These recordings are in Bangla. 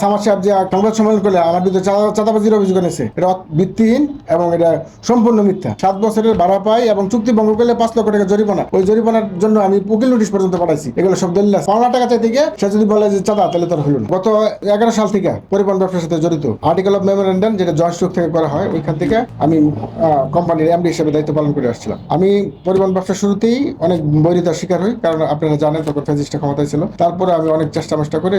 সামার সাহেব যে সংবাদ সম্মেলন করলে আমার বিরুদ্ধে চাঁদা- চাঁদাবাজির অভিযোগ এনেছে। এটা ভিত্তিহীন এবং এটা সম্পূর্ণ মিথ্যা। সাত বছরের ভাড়া পাই এবং চুক্তি ভঙ্গ করলে পাঁচ লক্ষ টাকা জরিমানা। ওই জরিমানার জন্য আমি উকিল নোটিশ পর্যন্ত পাঠাইছি। এগুলো সব দলিল পাওনা টাকা চাইতে গিয়ে সে যদি বলে যে চাঁদা, তাহলে তার হলো গত এগারো সাল থেকে পরিবহন ব্যবসার সাথে জড়িত। আর্টিকেল অফ মেমোরেন্ডাম যেটা জয়েন্ট স্টক থেকে করা হয় ওইখান থেকে আমি কোম্পানির এমডি হিসেবে দায়িত্ব পালন করে আসছিলাম। আমি পরিবহন ব্যবসা শুরুতেই অনেক বৈরিতার শিকার হই, কারণ আপনারা জানেন তখন ফেজিস্টা ক্ষমতায় ছিল। তারপরে আমি অনেক চেষ্টা মেষ্টা করে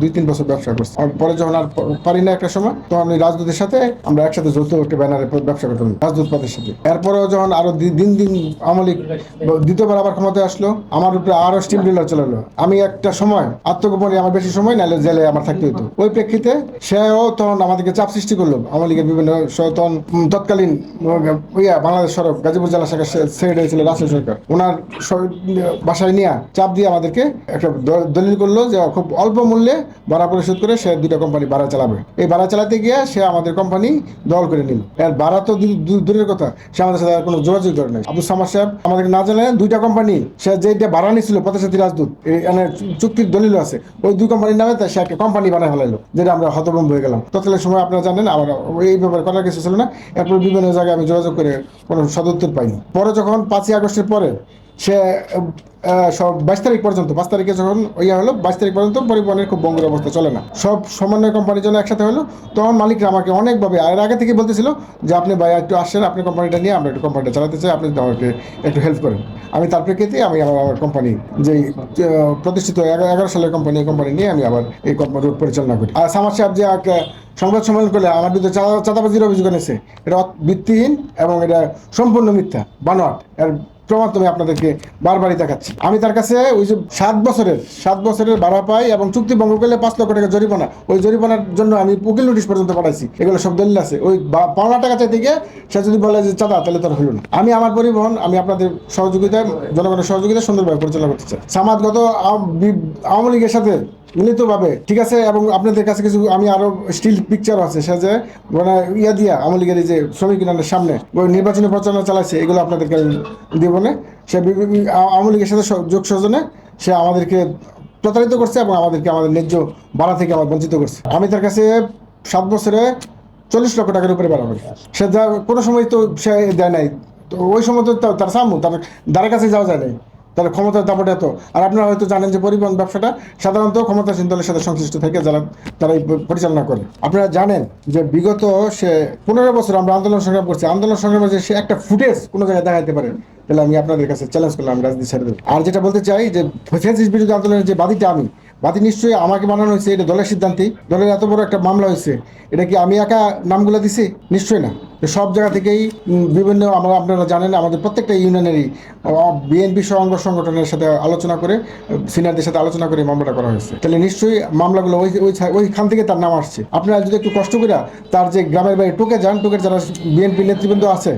দুই তিন বছর ব্যবসা করছি। পরে যখন আর পারি না একটা সময়, তখন আমি রাজদূতের সাথে আমরা একসাথে যৌথ একটা ব্যানারে ব্যবসা করতাম রাজদূত পদের সাথে। এরপরেও যখন আরও দিন দিন আমলিক দ্বিতীয়বার আবার ক্ষমতায় আসলো, আমার উপরে আরও স্টিম ডিলার চলে এলো। আমি একটা সময় আত্মগোপনে আমার বেশি সময় নাহলে জেলে আমার থাকতে হতো ওই প্রেক্ষিতে সেও তখন আমাদেরকে চাপ সৃষ্টি করল। আমলিকের বিভিন্ন স- তখন তৎকালীন ইয়া, বাংলাদেশ সড়ক গাজীপুর জেলা শাখার সেক্রেটারি ছিল রাসেল সরকার। ওনার বাসায় নিয়ে চাপ দিয়ে আমাদেরকে একটা দলিল করল যে খুব অল্প মূল্যে ভাড়া পরিশোধ করে সে দুটো কোম্পানি ভাড়া চালাবে। এই ভাড়া চালাতে গিয়ে সে আমাদের কোম্পানি দল করে নিল। এর ভাড়া তো দূর- দূর- দূরের কথা, সে আমাদের সাথে আর কোনো যোগাযোগ করে নাই। আব্দুল সামাদ সাহেব আমাদেরকে না জানে দুইটা কোম্পানি সে যেটা ভাড়া নিছিল পথসাথী রাজদূত চুক্তির দলিল আছে, ওই দুই কোম্পানির নামে সে একটা কোম্পানি বানায় ফেলাইলো, যেটা আমরা হতভম্ব হয়ে গেলাম। তৎকালীন সময় আপনারা জানেন, আমার এই ব্যাপারে করার কিছু ছিল না, এরপর বিভিন্ন জায়গায় আমি যোগাযোগ করে কোনো সদুত্তর পাইনি। পরে যখন পাঁচই আগস্টের পরে সে সব বাইশ তারিখ পর্যন্ত পাঁচ তারিখে যখন ইয়া হলো বাইশ তারিখ পর্যন্ত পরিবহনের খুব বঙ্গের অবস্থা চলে না। সব সমন্বয় কোম্পানির জন্য একসাথে হলো তখন মালিকরা আমাকে অনেকভাবে আর আগে থেকে বলতেছিল যে আপনি ভাই একটু আসেন আপনি কোম্পানিটা নিয়ে আমরা একটু কোম্পানিটা চালাতে চাই আপনি আমাকে একটু হেল্প করেন। আমি তার প্রেক্ষিতে আমি আমার কোম্পানি আহ, প্রতিষ্ঠিত এগারো সালের কোম্পানি এই কোম্পানি নিয়ে আমি আবার এই কোম্পানি পরিচালনা করি। আর সামার সাহেব যে সংবাদ সম্মেলন করলে আমার বিরুদ্ধে চাঁদা- চাঁদাবাজির অভিযোগ এনেছে এটা ভিত্তিহীন এবং এটা সম্পূর্ণ মিথ্যা বানোয়াট। এর প্রমাণ তুমি আপনাদেরকে বারবারই দেখাচ্ছি। আমি তার কাছে ওই যে সাত বছরের সাত বছরের ভাড়া পাই এবং চুক্তি ভঙ্গ করলে পাঁচ লক্ষ টাকা জরিমানা। ওই জরিমানার জন্য আমি উকিল নোটিশ পর্যন্ত পাঠাইছি। এগুলো সব দলিল আছে। ওই পাওনা টাকা চাইতে গিয়ে সে যদি বলে যে, চাঁদা, তাহলে তার হলো না। আমি আমার পরিবহন, আমি আপনাদের সহযোগিতায়, জনগণের সহযোগিতায় সুন্দরভাবে পরিচালনা করতে চাই। সামাদ গত আওয়ামী লীগের সাথে মিলিতভাবে, ঠিক আছে? এবং আপনাদের কাছে কিছু, আমি আরও স্টিল পিকচার আছে, সে যে মানে ইয়া দিয়া, আওয়ামী লীগের যে শ্রমিক ইউনিয়নের সামনে, ওই নির্বাচনী প্রচারণা চালাচ্ছে এগুলো আপনাদেরকে আমি দিব না। সে আওয়ামী লীগের সাথে যোগ সজনে সে আমাদেরকে প্রতারিত করছে এবং আমাদেরকে আমাদের ন্যায্য ভাড়া থেকে আমার বঞ্চিত করছে। আমি তার কাছে সাত বছরে চল্লিশ লক্ষ টাকার উপরে বাড়াবে। সে যা, কোনো সময় তো সে দেয় নাই। তো ওই সময় তো তার সামু, তার দ্বারের কাছে যাওয়া যায় নাই। তার ক্ষমতার দাপট এত। আর আপনারা হয়তো জানেন যে পরিবহন ব্যবসাটা সাধারণত ক্ষমতাসীন দলের সাথে সংশ্লিষ্ট থেকে যারা, তারা পরিচালনা করে। আপনারা জানেন যে বিগত সে পনেরো বছর আমরা আন্দোলন সংগ্রাম করছি। আন্দোলন সংগ্রামে যে সে একটা ফুটেজ কোনো জায়গায় দেখাতে পারেন তাহলে আমি আপনাদের কাছে চ্যালেঞ্জ করলাম, রাজনীতি ছেড়ে দেবো। আর যেটা বলতে চাই যে ফেসিস বিরোধী আন্দোলনের যে বাদীটা আমি বাদী নিশ্চয়ই আমাকে বানানো হয়েছে, এটা দলের সিদ্ধান্তেই দলের এত বড় একটা মামলা হয়েছে, এটা কি আমি একা নামগুলো দিছি? নিশ্চয়ই না। সব জায়গা থেকেই বিভিন্ন আমরা আপনারা জানেন, আমাদের প্রত্যেকটা ইউনিয়নেরই বিএনপি অঙ্গ সংগঠনের সাথে আলোচনা করে, সিনিয়রদের সাথে আলোচনা করে মামলাটা করা হয়েছে। তাহলে নিশ্চয়ই মামলাগুলো ওই ওই ওইখান থেকে তার নাম আসছে। আপনারা যদি একটু কষ্ট করে তার যে গ্রামের বাড়ি টুকে যান টুকের যারা বিএনপি নেতৃবৃন্দ আছে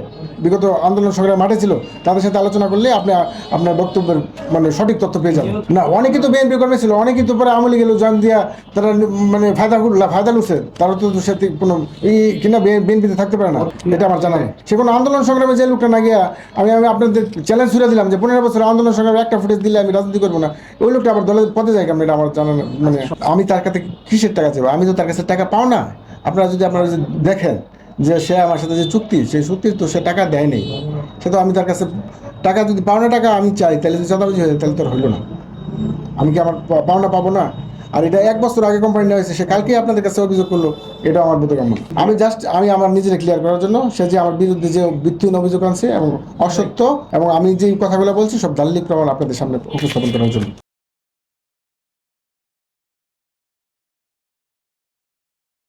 বিগত আন্দোলন সংগ্রামে মাঠে ছিল, তাদের সাথে আলোচনা করলে আপনি আপনার বক্তব্যের মানে সঠিক তথ্য পেয়ে যাবেন। না, অনেকে তো বিএনপি কর্মী ছিল অনেকেই তো পরে আওয়ামী লীগের জয়েন দিয়া তারা মানে ফায়দা করলা ফায়দা লুছে, তারা তো সাথে কোনো এই কিনা বিএনপিতে থাকতে পারে না, এটা আমার জানা নেই। সে কোনো আন্দোলন সংগ্রামে যে লোকটা না গিয়া, আমি আমি আপনাদের চ্যালেঞ্জ ছুড়ে দিলাম যে পনেরো বছর আন্দোলন সংগ্রামে একটা ফুটেজ দিলে আমি রাজনীতি করব না, ওই লোকটা আবার দলের পথে যায় কেমন, এটা আমার জানা মানে আমি তার কাছে কিসের টাকা চাইব? আমি তো তার কাছে টাকা পাও না। আপনারা যদি আপনারা যদি দেখেন যে সে আমার সাথে যে চুক্তি, সেই চুক্তির তো সে টাকা দেয় নেই সে তো আমি তার কাছে টাকা যদি পাওনা টাকা আমি চাই, তাহলে যদি চাঁদাবাজি হয়ে যায়, তাহলে তো হলো না। আমি কি আমার পাওনা পাবো না? আর এটা এক বছর আগে কোম্পানি নেওয়া হয়েছে, সে কালকেই আপনাদের কাছে অভিযোগ করল, এটা আমার বোধগম্য আমি জাস্ট আমি আমার নিজেকে ক্লিয়ার করার জন্য, সে যে আমার বিরুদ্ধে যে ভিত্তিহীন অভিযোগ আনছে এবং অসত্য, এবং আমি যে কথাগুলো বলছি, সব দালিলিক প্রমাণ আপনাদের সামনে উপস্থাপন করার জন্য।